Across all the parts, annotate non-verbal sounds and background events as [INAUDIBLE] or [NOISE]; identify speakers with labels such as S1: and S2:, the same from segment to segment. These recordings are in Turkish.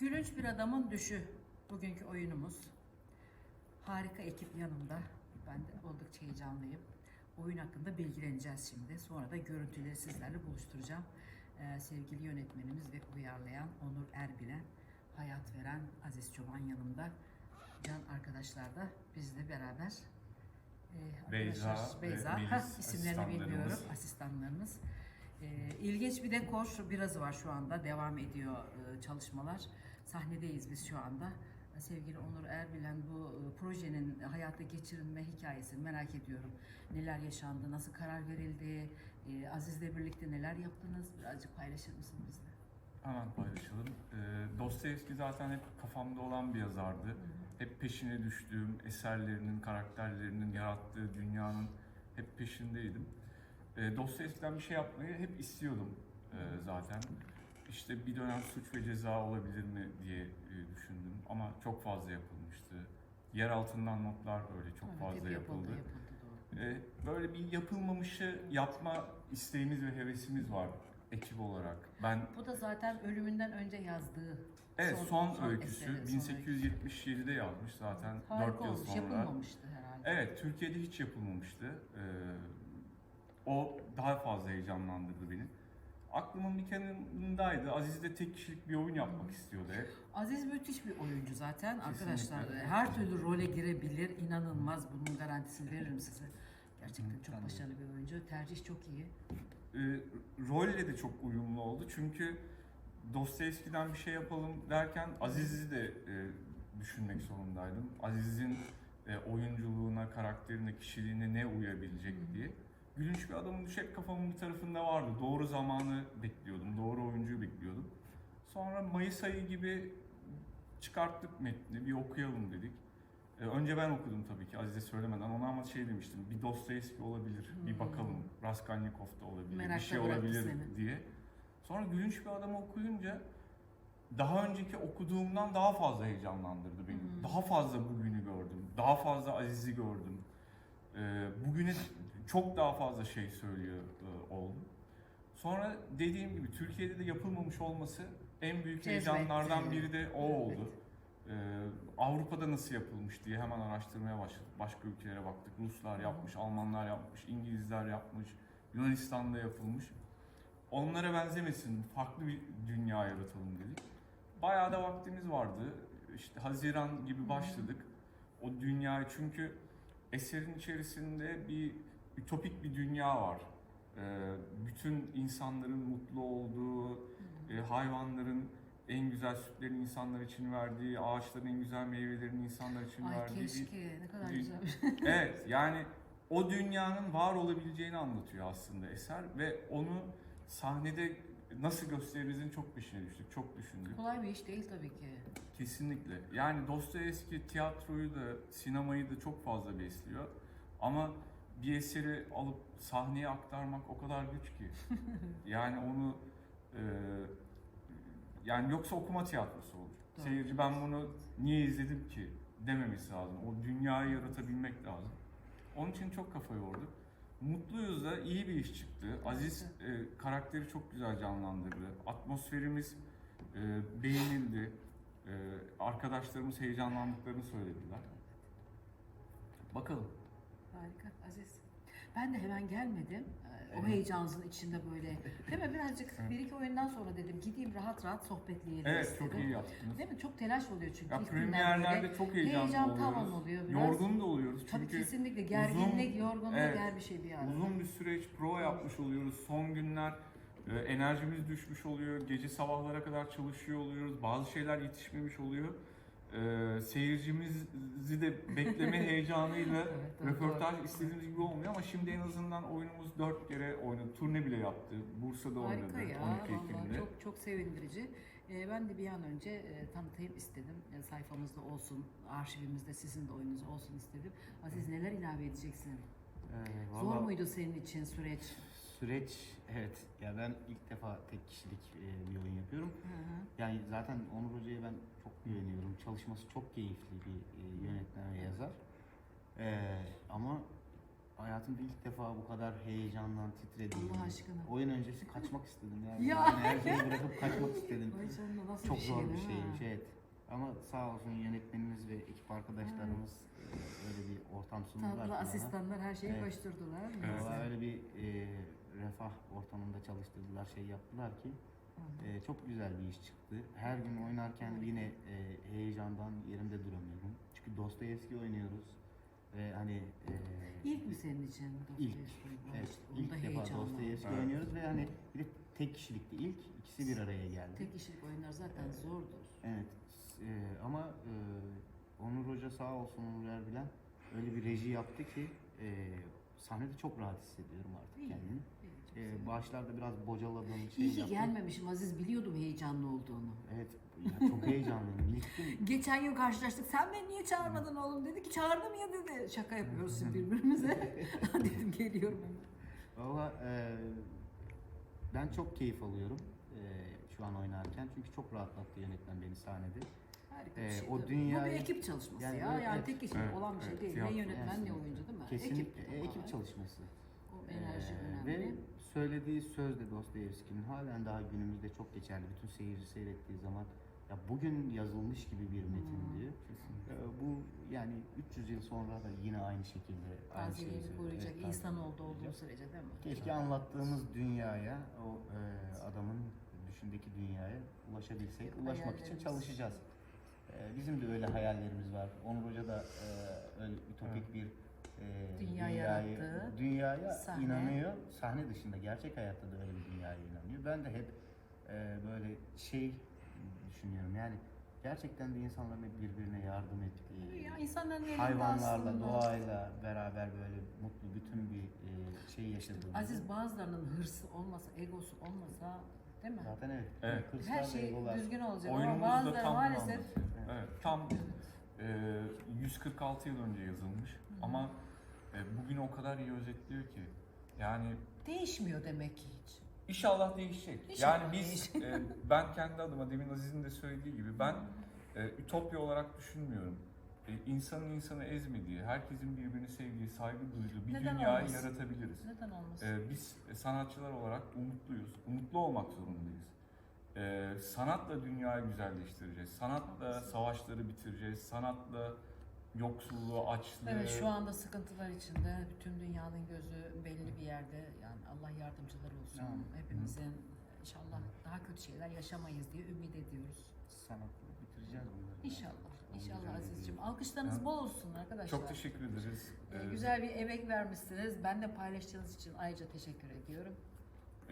S1: Gülünç bir adamın düşü. Bugünkü oyunumuz. Harika ekip yanımda. Ben de oldukça heyecanlıyım. Oyun hakkında bilgileneceğiz şimdi. Sonra da görüntüleri sizlerle buluşturacağım. Ee, sevgili yönetmenimiz ve uyarlayan Onur Erbilen, hayat veren Aziz Çoban yanımda. Can arkadaşlar da bizle beraber. Ee,
S2: Beyza
S1: arkadaşlar,
S2: ve
S1: Beyza.
S2: Melis
S1: isimlerini bilmiyorum. Asistanlarımız. Ee, ilginç bir dekor birazı var şu anda. Devam ediyor e, çalışmalar. Sahnedeyiz biz şu anda. Sevgili Onur Erbilen bu e, projenin hayata geçirilme hikayesini merak ediyorum. Neler yaşandı, nasıl karar verildi, e, Aziz'le birlikte neler yaptınız? Birazcık paylaşır mısın bizle?
S2: Hemen paylaşalım. Ee, Dostoyevski zaten hep kafamda olan bir yazardı. Hep peşine düştüğüm eserlerinin, karakterlerinin, yarattığı dünyanın hep peşindeydim. Ee, Dostoyevski'den bir şey yapmayı hep istiyordum e, zaten. İşte bir dönem suç ve ceza olabilir mi diye e, düşündüm ama çok fazla yapılmıştı. Yer altından notlar öyle çok
S1: Evet,
S2: fazla
S1: hep
S2: yapıldı.
S1: yapıldı, doğru.
S2: Ee, böyle bir yapılmamışı yapma isteğimiz ve hevesimiz var ekip olarak. Ben
S1: Bu da zaten ölümünden önce yazdığı
S2: Evet son,
S1: eseri, son öyküsü.
S2: 1877'de yazmış zaten
S1: Harika
S2: 4 yıl
S1: olmuş,
S2: sonra.
S1: yapılmamıştı herhalde.
S2: Evet Türkiye'de hiç yapılmamıştı. Ee, o daha fazla heyecanlandırdı beni. Aklımın bir kenarındaydı. Aziz de tek kişilik bir oyun yapmak istiyordu hep.
S1: Aziz müthiş bir oyuncu zaten
S2: Kesinlikle.
S1: arkadaşlar. Her türlü role girebilir. İnanılmaz bunun garantisini veririm size. Gerçekten çok başarılı bir oyuncu. Tercih çok iyi.
S2: Ee, rolle de çok uyumlu oldu çünkü Dostoyevski'den bir şey yapalım derken Aziz'i de e, düşünmek zorundaydım. Aziz'in e, oyunculuğuna, karakterine, kişiliğine ne uyabilecek diye. Gülünç bir adamın düş hep kafamın bir tarafında vardı. Doğru zamanı bekliyordum, doğru oyuncuyu bekliyordum. Sonra Mayıs ayı gibi çıkarttık metni, bir okuyalım dedik. E, önce ben okudum tabii ki Aziz'e söylemeden. Ona ama şey demiştim, bir Dostoyevski olabilir, bir
S1: Hmm.
S2: bakalım. Raskolnikov da olabilir,
S1: Merakla
S2: bir şey olabilir
S1: seni.
S2: diye. Sonra Gülünç bir adamı okuyunca daha önceki okuduğumdan daha fazla heyecanlandırdı beni.
S1: Hmm.
S2: Daha fazla bugünü gördüm, daha fazla Aziz'i gördüm. E, bugüne çok daha fazla şey söylüyor e, oldum. Sonra dediğim gibi Türkiye'de de yapılmamış olması en büyük heyecanlardan biri de o oldu. Ee, Avrupa'da nasıl yapılmış diye hemen araştırmaya başladık. Başka ülkelere baktık. Ruslar yapmış, Almanlar yapmış, İngilizler yapmış, Yunanistan'da yapılmış. Onlara benzemesin, farklı bir dünya yaratalım dedik. Bayağı da vaktimiz vardı. İşte Haziran gibi başladık. O dünyayı çünkü eserin içerisinde bir ütopik bir dünya var. Ee, bütün insanların mutlu olduğu, e, hayvanların en güzel sütlerini insanlar için verdiği, ağaçların en güzel meyvelerini insanlar için
S1: Ay
S2: verdiği bir...
S1: keşke ne kadar
S2: bir-
S1: güzel. [LAUGHS]
S2: Evet [LAUGHS] yani o dünyanın var olabileceğini anlatıyor aslında eser ve onu sahnede nasıl gösterimizin çok peşine düştük, çok düşündük.
S1: Kolay bir iş değil tabii ki.
S2: Kesinlikle. Yani Dostoyevski tiyatroyu da, sinemayı da çok fazla besliyor. Ama bir eseri alıp sahneye aktarmak o kadar güç ki. [LAUGHS] yani onu e, yani yoksa okuma tiyatrosu olur.
S1: Doğru.
S2: Seyirci ben bunu niye izledim ki dememesi lazım. O dünyayı yaratabilmek lazım. Onun için çok kafa yorduk. Mutluyuz da iyi bir iş çıktı. Aziz e, karakteri çok güzel canlandırdı. Atmosferimiz e, beğenildi. E, arkadaşlarımız heyecanlandıklarını söylediler. Bakalım.
S1: Harika Aziz. Ben de hemen gelmedim. Ee, O
S2: Evet.
S1: heyecanınızın içinde böyle. Değil mi? Birazcık bir iki oyundan sonra dedim gideyim rahat rahat sohbetleyelim
S2: Evet
S1: istedim.
S2: çok iyi yaptınız.
S1: Değil mi? Çok telaş oluyor çünkü.
S2: Ya premierlerde çok heyecanlı
S1: Heyecan
S2: oluyoruz.
S1: tavan oluyor biraz.
S2: Yorgun da oluyoruz
S1: Tabii
S2: çünkü
S1: kesinlikle gerginlik,
S2: uzun-
S1: yorgunluk
S2: evet,
S1: her bir şey bir arada.
S2: uzun bir süreç prova yapmış oluyoruz. Son günler e, enerjimiz düşmüş oluyor. Gece sabahlara kadar çalışıyor oluyoruz. Bazı şeyler yetişmemiş oluyor. E, seyircimizi de bekleme [LAUGHS] heyecanıyla
S1: Evet,
S2: röportaj
S1: doğru.
S2: istediğimiz gibi olmuyor ama şimdi en azından oyunumuz dört kere oynadı. Turne bile yaptı. Bursa'da oynadı.
S1: Harika ya.
S2: 12
S1: Vallahi
S2: Ekim'de.
S1: çok çok sevindirici. Ee, ben de bir an önce e, tanıtayım istedim. E, sayfamızda olsun, arşivimizde sizin de oyununuz olsun istedim. Aziz neler ilave edeceksin?
S3: Ee,
S1: Zor
S3: valla
S1: muydu senin için süreç?
S3: Süreç evet ya ben ilk defa tek kişilik e, bir oyun yapıyorum.
S1: Hı hı.
S3: Yani zaten Onur Hoca'ya ben çok güveniyorum. Çalışması çok keyifli bir e, yönetmen ve yazar. Ee, ama hayatımda ilk defa bu kadar heyecandan titredim.
S1: Allah aşkına.
S3: Oyun öncesi kaçmak istedim yani.
S1: Ya.
S3: Yani her şeyi bırakıp kaçmak istedim.
S1: Nasıl
S3: Çok
S1: bir
S3: zor
S1: şey
S3: bir şeymiş evet. Ama sağ olsun yönetmenimiz ve ekip arkadaşlarımız e, öyle bir ortam sundular.
S1: Tatlı asistanlar her şeyi
S3: Evet.
S1: koşturdular.
S2: Evet.
S3: Öyle bir e, refah ortamında çalıştırdılar, şey yaptılar ki e, çok güzel bir iş çıktı. Her gün oynarken yine e, heyecandan yerimde duramıyorum. Çünkü Dostoyevski oynuyoruz ve hani e,
S1: İlk mi senin için?
S3: İlk.
S1: Dostoyevski?
S3: evet,
S1: Onda
S3: ilk defa. Dostoyevski
S2: Evet.
S3: oynuyoruz ve hani bir de tek kişilikti ilk ikisi bir araya geldi.
S1: Tek kişilik oyunlar zaten zordur.
S3: Evet e, ama e, Onur Hoca sağ olsun Onur Erbilen öyle bir reji yaptı ki e, sahnede çok rahat hissediyorum artık
S1: İyi.
S3: kendimi. E, başlarda biraz bocaladığım şey
S1: İyi ki
S3: yaptım.
S1: gelmemişim Aziz biliyordum heyecanlı olduğunu.
S3: Evet ya çok heyecanlıyım. [LAUGHS] İlk gün
S1: Geçen gün karşılaştık. Sen beni niye çağırmadın oğlum dedi ki çağırdım ya dedi. Şaka yapıyoruz şimdi birbirimize. [LAUGHS] [LAUGHS] Dedim geliyorum.
S3: Valla e, ben çok keyif alıyorum e, şu an oynarken çünkü çok rahatlattı yönetmen beni sahnede.
S1: Harika bir
S3: Ee,
S1: şey.
S3: o
S1: tabii. Bu
S3: dünyayı-
S1: bir ekip çalışması
S3: Yani
S1: ya.
S3: evet,
S1: Yani
S3: evet.
S1: tek kişilik
S2: Evet,
S1: olan bir şey
S2: evet,
S1: değil.
S2: tiyatro.
S1: Ne yönetmen ne oyuncu değil mi?
S3: Kesinlikle
S1: Ekip,
S3: e, ekip çalışması.
S1: O enerji
S3: Ee,
S1: önemli.
S3: Ve söylediği söz de Dostoyevski'nin halen daha günümüzde çok geçerli. Bütün seyirci seyrettiği zaman ya bugün yazılmış gibi bir metin
S1: Hmm.
S3: diyor. Ee, bu yani 300 yıl sonra da yine aynı şekilde aynı şeyi
S1: koruyacak
S3: Evet,
S1: insan oldu olduğu sürece değil mi?
S3: Keşke anlattığımız dünyaya, o e, adamın düşündeki dünyaya ulaşabilsek. Ulaşmak için çalışacağız. E, bizim de öyle hayallerimiz var. Onur Hoca da e, öyle ütopik bir e,
S1: Dünya
S3: dünyayı,
S1: yarattı.
S3: dünyaya
S1: Sahne.
S3: inanıyor. Sahne dışında gerçek hayatta da öyle bir dünyaya inanıyor. Ben de hep e, böyle şey düşünüyorum. Yani gerçekten de insanların hep birbirine yardım ettiği,
S1: Ya insanların
S3: hayvanlarla,
S1: aslında.
S3: doğayla beraber böyle mutlu bütün bir e, şey yaşadığımızı.
S1: Aziz bazılarının hırsı olmasa, egosu olmasa değil mi?
S3: Zaten evet.
S2: Evet.
S3: Hırslar
S1: Her şey
S3: egolar.
S1: düzgün olacak ama
S2: Oyunumuz da
S1: bazıları
S2: tam
S1: maalesef
S2: anlatıyor. Evet, tam e, 146 yıl önce yazılmış ama e, bugünü o kadar iyi özetliyor ki. Yani
S1: değişmiyor demek ki hiç.
S2: İnşallah değişecek.
S1: İnşallah
S2: yani biz, e, ben kendi adıma demin Aziz'in de söylediği gibi ben e, ütopya olarak düşünmüyorum. E, insanın insanı ezmediği, herkesin birbirini sevdiği, saygı duyduğu bir
S1: Neden
S2: dünyayı
S1: olmasın?
S2: yaratabiliriz.
S1: Neden olmasın?
S2: E, biz sanatçılar olarak umutluyuz. Umutlu olmak zorundayız. E, sanatla dünyayı güzelleştireceğiz. Sanatla savaşları bitireceğiz. Sanatla yoksulluğu, açlığı,
S1: Evet şu anda sıkıntılar içinde bütün dünyanın gözü belli bir yerde yani Allah yardımcıları olsun
S3: Amin.
S1: hepimizin inşallah daha kötü şeyler yaşamayız diye ümit ediyoruz.
S3: Sanatla bitireceğiz bunları.
S1: İnşallah. İnşallah Aziz'ciğim. Alkışlarınız
S2: Ha.
S1: bol olsun arkadaşlar.
S2: çok teşekkür ederiz.
S1: Ee,
S2: E,
S1: güzel bir emek vermişsiniz. Ben de paylaştığınız için ayrıca teşekkür ediyorum.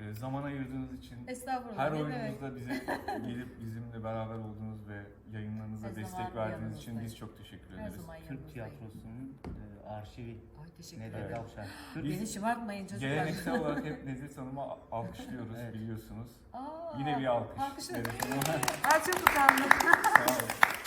S2: E, zaman ayırdığınız için
S1: Estağfurullah.
S2: Her
S1: ne
S2: oyunumuzda bize [LAUGHS] gelip bizimle beraber olduğunuz ve yayınlarınıza
S1: Her
S2: destek
S1: zaman
S2: verdiğiniz için biz çok teşekkür
S1: Her
S2: ederiz.
S1: zaman
S3: Türk
S1: yanınızdayım.
S3: tiyatrosunun e, arşivi
S1: Ay teşekkür
S3: Nedet
S1: ederim.
S3: Avşar.
S2: Biz
S1: Beni şımartmayın çocuklar.
S2: Geleneksel [LAUGHS] olarak hep Nezih Hanım'ı alkışlıyoruz
S3: Evet.
S2: biliyorsunuz.
S1: Aa,
S2: Yine bir alkış.
S1: Alkışlar.
S2: Nezih Hanım'a.
S1: Ay çok utandım. [LAUGHS]
S2: Sağ olun.